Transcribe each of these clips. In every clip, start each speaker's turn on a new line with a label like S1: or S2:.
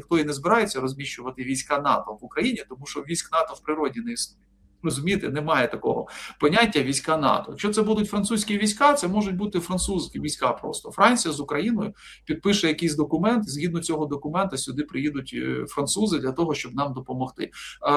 S1: ніхто і не збирається розміщувати війська НАТО в Україні, тому що військ НАТО в природі не існує. Розумієте, немає такого поняття війська НАТО. Якщо це будуть французькі війська, це можуть бути французькі війська. Просто Франція з Україною підпише якийсь документ. Згідно цього документа сюди приїдуть е, французи для того, щоб нам допомогти.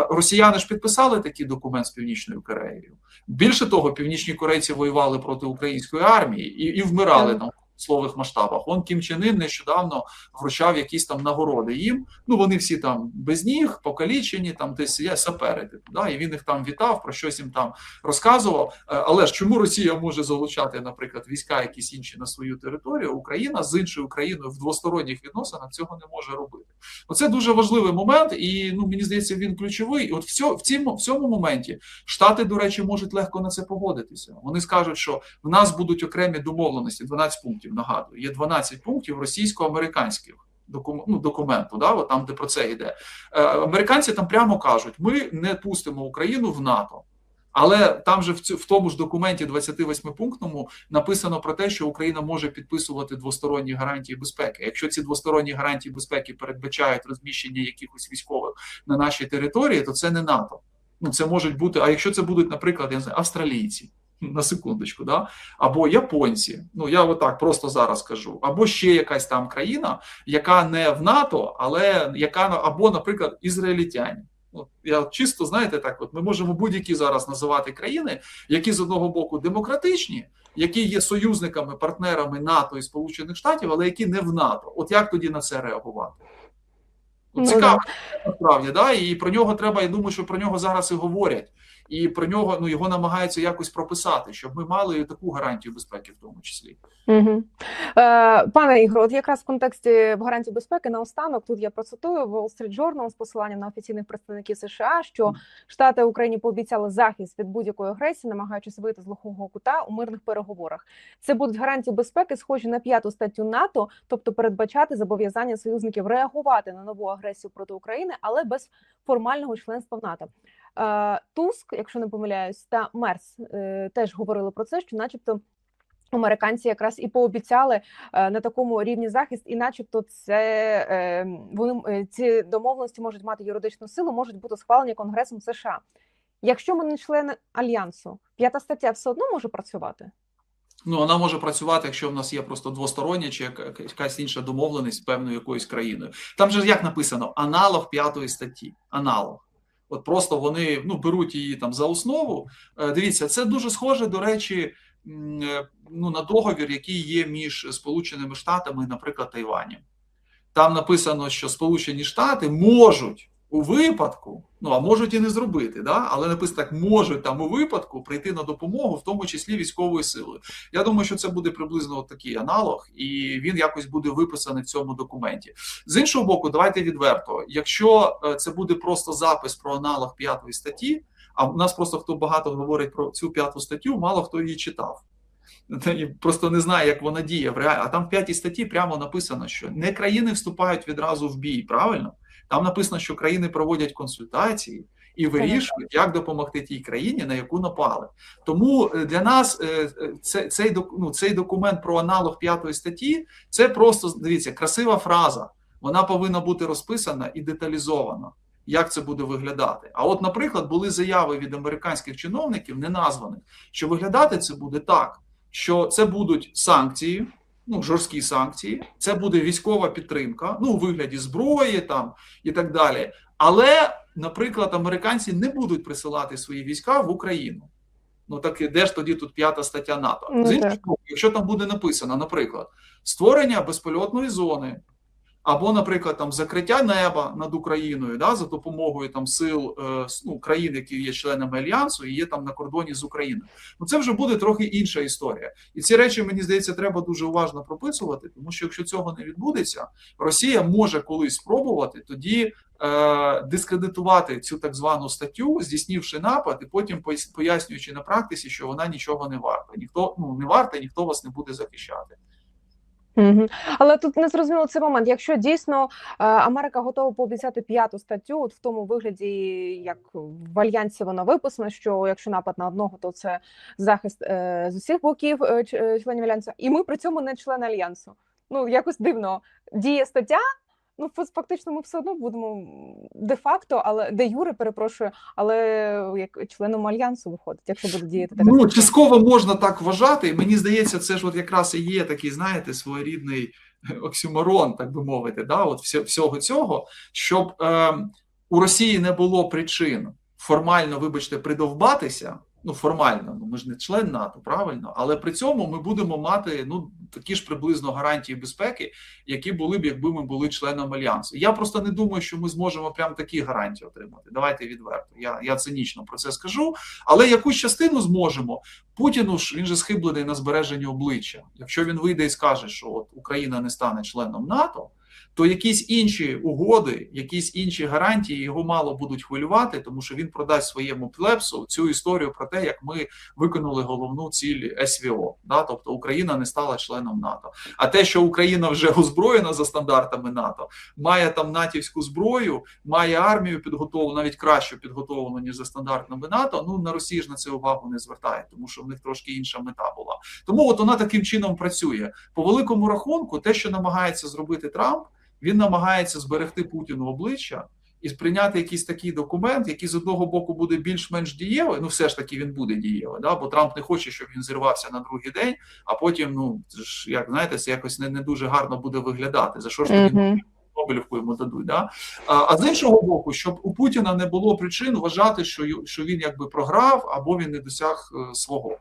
S1: Росіяни ж підписали такий документ з північною Кореєю. Більше того, північні корейці воювали проти української армії і, і вмирали там слових масштабах. Он Кім Чен Ін нещодавно вручав якісь там нагороди їм. Ну вони всі там без ніг, покалічені, там десь є сапери. Типу, да, і він їх там вітав, про щось їм там розказував. Е, але ж чому Росія може залучати, наприклад, війська якісь інші на свою територію? Україна з іншою країною в двосторонніх відносинах цього не може робити. Оце дуже важливий момент, і ну мені здається, він ключовий. І От в цьому, в цьому моменті штати, до речі, можуть легко на це погодитися. Вони скажуть, що в нас будуть окремі домовленості, 12 пунктів нагадую, є 12 пунктів російсько-американських ну, документу, да, от там, де про це йде. Е, американці там прямо кажуть: ми не пустимо Україну в НАТО. Але там же в в тому ж документі 28-пунктному написано про те, що Україна може підписувати двосторонні гарантії безпеки. Якщо ці двосторонні гарантії безпеки передбачають розміщення якихось військових на нашій території, то це не НАТО. Ну це можуть бути. А якщо це будуть, наприклад, я не знаю, австралійці на секундочку, да? або японці, ну я отак просто зараз кажу, або ще якась там країна, яка не в НАТО, але яка або, наприклад, ізраїльтяні. От я чисто знаєте, так от ми можемо будь-які зараз називати країни, які з одного боку демократичні, які є союзниками, партнерами НАТО і Сполучених Штатів, але які не в НАТО. От як тоді на це реагувати? Ну, Цікаво насправді, да, і про нього треба. Я думаю, що про нього зараз і говорять і про нього ну його намагаються якось прописати, щоб ми мали таку гарантію безпеки, в тому числі.
S2: Угу. Е, Пане Ігор, от якраз в контексті гарантії безпеки наостанок тут я процитую Wall Street Journal з посиланням на офіційних представників США, що Штати Україні пообіцяли захист від будь-якої агресії, намагаючись вийти з глухого кута у мирних переговорах. Це будуть гарантії безпеки, схожі на п'яту статтю НАТО, тобто передбачати зобов'язання союзників реагувати на нову агресію проти України, але без формального членства в НАТО. Е, Туск, якщо не помиляюсь, та Мерс е, теж говорили про це, що, начебто. Американці якраз і пообіцяли е, на такому рівні захист, і, начебто, це вони ці домовленості можуть мати юридичну силу, можуть бути схвалені Конгресом США. Якщо ми не члени альянсу, п'ята стаття все одно може працювати.
S1: Ну вона може працювати, якщо в нас є просто двостороння чи якась інша домовленість з певною якоюсь країною. Там же як написано аналог п'ятої статті. Аналог. От просто вони ну, беруть її там за основу. Е, дивіться, це дуже схоже, до речі, е, ну, на договір, який є між Сполученими Штатами, наприклад, Тайванем. Там написано, що Сполучені Штати можуть у випадку, ну а можуть і не зробити, да? але написано так, можуть там у випадку прийти на допомогу, в тому числі військовою силою. Я думаю, що це буде приблизно такий аналог, і він якось буде виписаний в цьому документі. З іншого боку, давайте відверто. Якщо е, це буде просто запис про аналог п'ятої статті, а в нас просто хто багато говорить про цю п'яту статтю, мало хто її читав. Просто не знає, як вона діє в реалі. А там в п'ятій статті прямо написано, що не країни вступають відразу в бій, правильно? Там написано, що країни проводять консультації і вирішують, як допомогти тій країні, на яку напали. Тому е, для нас е, е, цей ну, цей документ про аналог п'ятої статті це просто дивіться красива фраза. Вона повинна бути розписана і деталізована. Як це буде виглядати? А от, наприклад, були заяви від американських чиновників, не названих, що виглядати це буде так, що це будуть санкції ну, жорсткі санкції, це буде військова підтримка, ну у вигляді зброї там і так далі. Але, наприклад, американці не будуть присилати свої війська в Україну. Ну так де ж тоді тут п'ята стаття НАТО?
S2: Ну,
S1: З іншого, якщо там буде написано, наприклад, створення безпольотної зони або, наприклад, там закриття неба над Україною да, за допомогою там сил е, ну, країн, які є членами альянсу, і є там на кордоні з Україною. Ну це вже буде трохи інша історія, і ці речі мені здається, треба дуже уважно прописувати, тому що якщо цього не відбудеться, Росія може колись спробувати тоді. Е, дискредитувати цю так звану статтю, здійснивши напад, і потім пояснюючи на практиці, що вона нічого не варта. Ніхто ну не варта, ніхто вас не буде захищати.
S2: Угу. Але тут не зрозуміло цей момент. Якщо дійсно е, Америка готова пообіцяти п'яту статтю, от в тому вигляді, як в альянсі вона виписана, що якщо напад на одного, то це захист е, з усіх боків е, членів альянсу, і ми при цьому не члени альянсу. Ну якось дивно діє стаття, Ну, фактично, ми все одно будемо де-факто, але де юре, перепрошую, але як членом альянсу виходить, якщо буде діяти така
S1: Ну, частково можна так вважати. І мені здається, це ж от якраз і є такий, знаєте, своєрідний оксюморон, так би мовити, да, от всього цього, щоб е, у Росії не було причин формально, вибачте, придовбатися. Ну, формально, ну ми ж не член НАТО, правильно, але при цьому ми будемо мати ну такі ж приблизно гарантії безпеки, які були б, якби ми були членом альянсу. Я просто не думаю, що ми зможемо прям такі гарантії отримати. Давайте відверто. Я, я цинічно про це скажу. Але якусь частину зможемо. Путіну ж він же схиблений на збереженні обличчя. Якщо він вийде і скаже, що от Україна не стане членом НАТО, то якісь інші угоди, якісь інші гарантії його мало будуть хвилювати, тому що він продасть своєму плепсу цю історію про те, як ми виконали головну ціль СВО. Да? Тобто Україна не стала членом НАТО. А те, що Україна вже озброєна за стандартами НАТО, має там натівську зброю, має армію підготовлену, навіть кращу підготовлену, ніж за стандартами НАТО. Ну на Росії ж на це увагу не звертає, тому що в них трошки інша мета була. Тому от вона таким чином працює. По великому рахунку, те, що намагається зробити Трамп, він намагається зберегти Путіну обличчя. І сприйняти якийсь такий документ, який з одного боку буде більш-менш дієвий, ну все ж таки він буде дієвий, да? бо Трамп не хоче, щоб він зірвався на другий день, а потім, ну ж як знаєте, це якось не, не дуже гарно буде виглядати. За що ж тоді. Нобелівку йому дадуть. Да? А, а з іншого боку, щоб у Путіна не було причин вважати, що, що він якби програв або він не досяг е, свого.